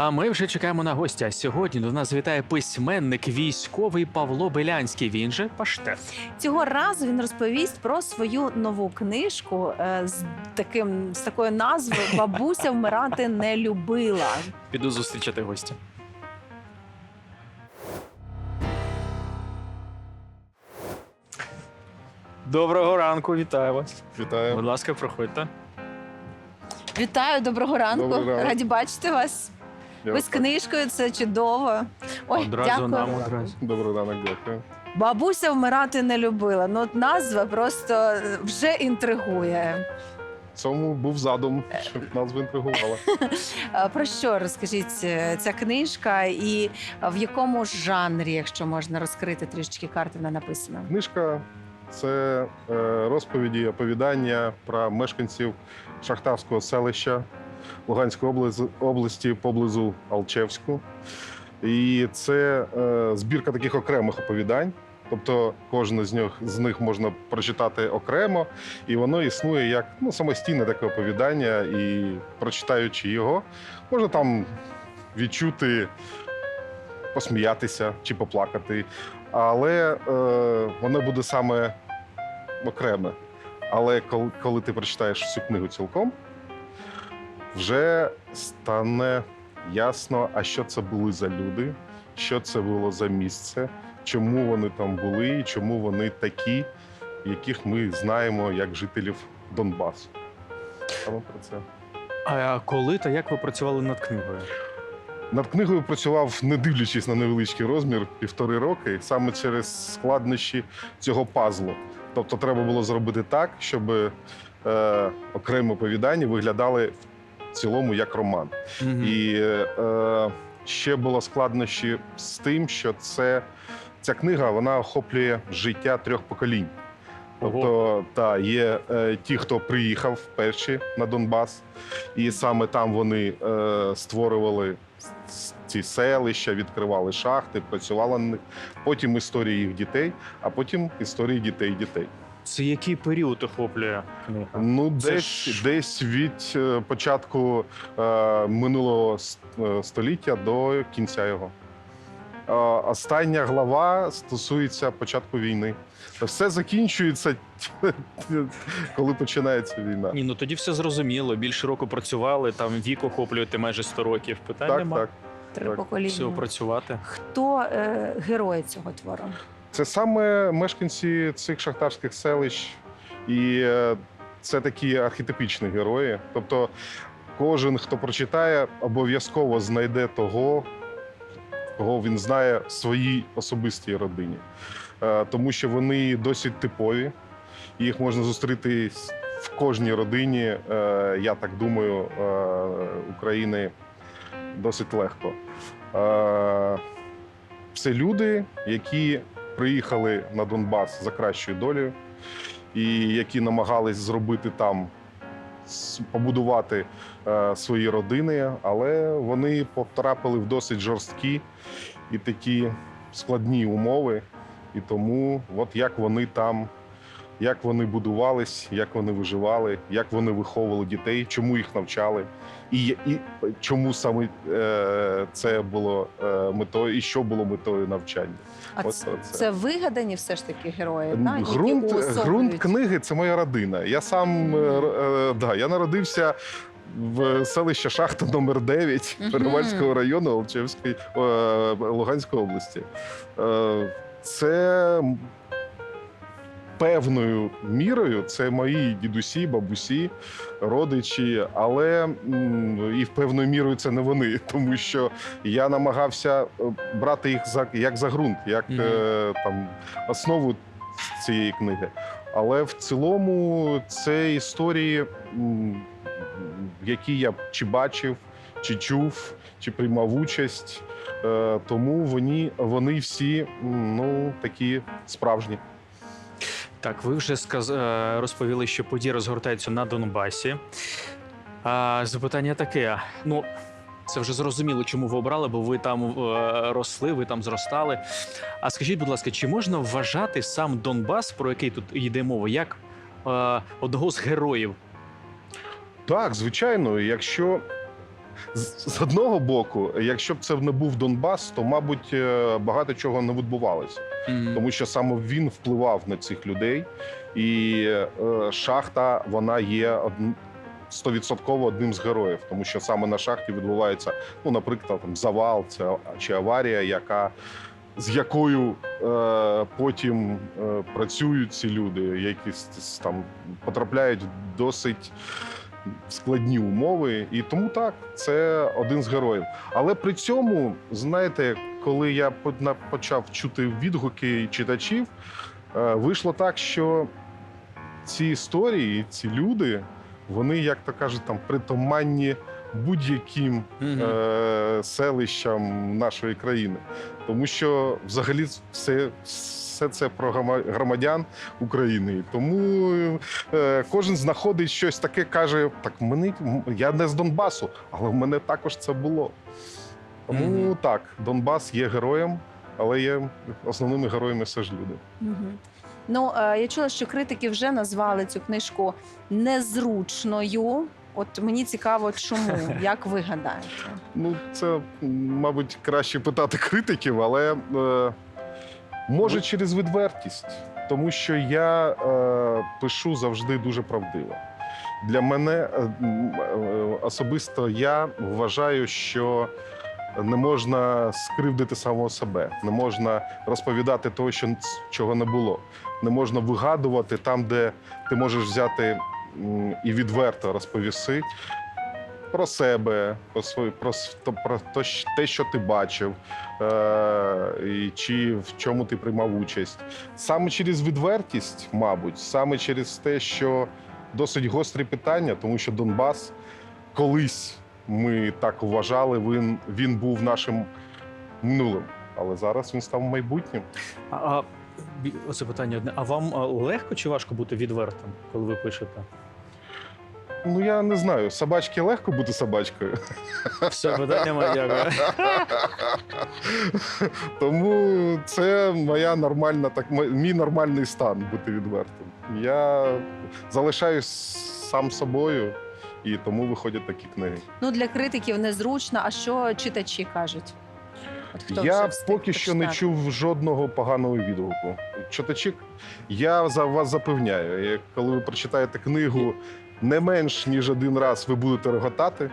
А ми вже чекаємо на гостя. Сьогодні до нас вітає письменник військовий Павло Белянський. Він же паштет. Цього разу він розповість про свою нову книжку е, з таким з такою назвою Бабуся вмирати не любила. Піду зустрічати гостя. Доброго ранку, вітаю вас. Вітаю. Будь ласка, проходьте. Вітаю, доброго ранку. Доброго ранку. Раді бачити вас. Ви з книжкою, це чудово. Ой, Одразу дякую. нам одразу. Добрий ранок, дякую. Бабуся вмирати не любила. Ну, от назва просто е, вже інтригує. Цьому був задум, щоб назва інтригувала. Про що розкажіть е, ця книжка, і в якому жанрі, якщо можна розкрити трішечки карти, вона написана? Книжка це е, розповіді, оповідання про мешканців шахтарського селища Луганської області, поблизу Алчевську. І це е, збірка таких окремих оповідань. Тобто кожне з них з них можна прочитати окремо, і воно існує як ну, самостійне таке оповідання. І прочитаючи його, можна там відчути, посміятися чи поплакати. Але е, воно буде саме окреме. Але коли, коли ти прочитаєш всю книгу цілком, вже стане ясно, а що це були за люди, що це було за місце, чому вони там були, і чому вони такі, яких ми знаємо як жителів Донбасу. Саме про це. А коли та як ви працювали над книгою? Над книгою працював, не дивлячись на невеличкий розмір, півтори роки, саме через складнощі цього пазлу. Тобто, треба було зробити так, щоб е, окремі оповідання виглядали в цілому як роман. Мгм. І е, ще було складнощі з тим, що це ця книга вона охоплює життя трьох поколінь. Тобто, та є е, ті, хто приїхав перші на Донбас, і саме там вони е, створювали ці селища, відкривали шахти, працювали на них. Потім історії їх дітей, а потім історії дітей дітей. Це який період охоплює книга? Ну, Це десь, ж- десь від е, початку е, минулого с- е, століття до кінця його. Е, остання глава стосується початку війни. Все закінчується, коли починається війна. Ні, ну тоді все зрозуміло. Більше року працювали, там вік охоплюєте майже 100 років. Питань Так, нема. так. Три Так, покоління. Все працювати. Хто е, герої цього твору? Це саме мешканці цих шахтарських селищ, і е, це такі архетипічні герої. Тобто, кожен, хто прочитає, обов'язково знайде того, кого він знає в своїй особистій родині, Е, тому що вони досить типові. Їх можна зустріти в кожній родині. е, Я так думаю, України досить легко. Це люди, які приїхали на Донбас за кращою долею, і які намагались зробити там, побудувати е, свої родини, але вони потрапили в досить жорсткі і такі складні умови. І тому, от як вони там, як вони будувались, як вони виживали, як вони виховували дітей, чому їх навчали, і, і чому саме е, це було е, метою, і що було метою навчання. А От це, оце. це вигадані все ж таки герої. да, Грунт, грунт книги це моя родина. Я сам е, е, да, я народився в селищі Шахта номер 9 Мгм. Перевальського району Олчевської е, Луганської області. Е, Це певною мірою це мої дідусі, бабусі, родичі, але і в певною мірою це не вони, тому що я намагався е, брати їх за як за ґрунт, як Мгм. е, там основу цієї книги. Але в цілому це історії, які я чи бачив, чи чув, чи приймав участь. Е, Тому вони, вони всі ну, такі справжні. Так, ви вже сказ... е, розповіли, що події розгортаються на Донбасі. А, запитання таке: ну. Це вже зрозуміло, чому ви обрали, бо ви там е, росли, ви там зростали. А скажіть, будь ласка, чи можна вважати сам Донбас, про який тут йде мова, як е, одного з героїв? Так, звичайно, якщо з, одного боку, якщо б це не був Донбас, то мабуть е, багато чого не відбувалося, Мгм. тому що саме він впливав на цих людей, і е, шахта вона є стовідсотково одним з героїв, тому що саме на шахті відбувається, ну, наприклад, там завал це, чи аварія, яка з якою е, потім е, працюють ці люди, які там потрапляють в досить складні умови. І тому так, це один з героїв. Але при цьому, знаєте, коли я почав чути відгуки читачів, е, вийшло так, що ці історії, ці люди, вони, як то кажуть, там притаманні будь-яким Мгм. е, селищам нашої країни, тому що взагалі все, все це про грома- громадян України. Тому е, кожен знаходить щось таке, каже: так мене я не з Донбасу, але в мене також це було. Тому Мгм. так, Донбас є героєм, але є основними героями все ж люди. Мгм. Ну, е, я чула, що критики вже назвали цю книжку незручною. От мені цікаво, чому, як ви гадаєте? Ну, це, мабуть, краще питати критиків, але е, може через відвертість, тому що я е, пишу завжди дуже правдиво. Для мене е, е, особисто я вважаю, що не можна скривдити самого себе, не можна розповідати того, що чого не було. Не можна вигадувати там, де ти можеш взяти і відверто розповісти про себе, про свою про, про те, що ти бачив, е, і чи в чому ти приймав участь. Саме через відвертість, мабуть, саме через те, що досить гострі питання, тому що Донбас колись ми так вважали, він, він був нашим минулим, але зараз він став майбутнім. А оце питання одне. А вам легко чи важко бути відвертим, коли ви пишете? Ну я не знаю, собачки легко бути собачкою. Все, питання моє дякую. Тому це моя нормальна, так мій нормальний стан бути відвертим. Я залишаюсь сам собою, і тому виходять такі книги. Ну, для критиків незручно, а що читачі кажуть? От хто я поки що не чув жодного поганого відгуку. Читачі, я за вас запевняю, коли ви прочитаєте книгу, не менш ніж один раз ви будете реготати,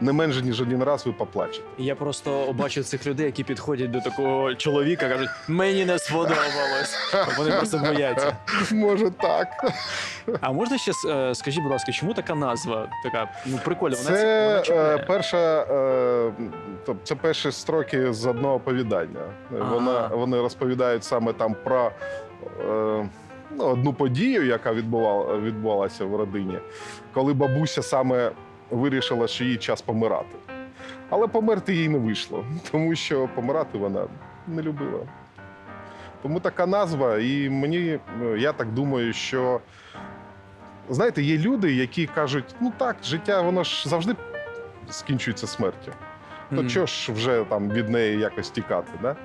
не менше ніж один раз ви поплачете. Я просто бачу цих людей, які підходять до такого чоловіка, кажуть, мені не сподобалось. Вони просто бояться. Може так. А можна ще е, скажіть, будь ласка, чому така назва? Така ну прикольна. Вона Це вона е, перша, тобто це перші строки з одного оповідання. Вона вони розповідають саме там про одну подію, яка відбувала, відбувалася в родині, коли бабуся саме вирішила, що їй час помирати. Але померти їй не вийшло, тому що помирати вона не любила. Тому така назва, і мені е, я так думаю, що знаєте, є люди, які кажуть: ну так, життя воно ж завжди скінчується смертю. То Мгм. чого ж вже там від неї якось тікати? Да?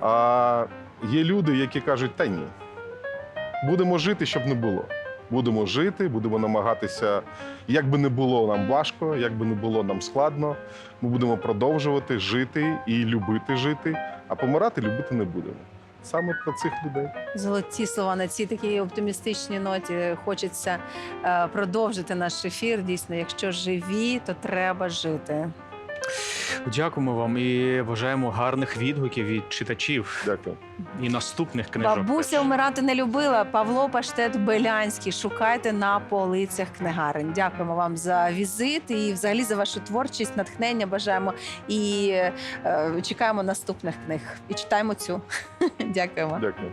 А є люди, які кажуть, та ні, будемо жити, щоб не було. Будемо жити, будемо намагатися, як би не було нам важко, як би не було нам складно, ми будемо продовжувати жити і любити жити, а помирати любити не будемо. Саме про цих людей. Золоті слова на цій такій оптимістичній ноті. Хочеться е, продовжити наш ефір. Дійсно, якщо живі, то треба жити. Дякуємо вам і бажаємо гарних відгуків від читачів Дякую. і наступних книжок. Бабуся вмирати не любила. Павло Паштет Белянський. Шукайте на полицях книгарень. Дякуємо вам за візит і взагалі за вашу творчість, натхнення. Бажаємо і е, чекаємо наступних книг. І читаємо цю. Дякуємо. Дякую.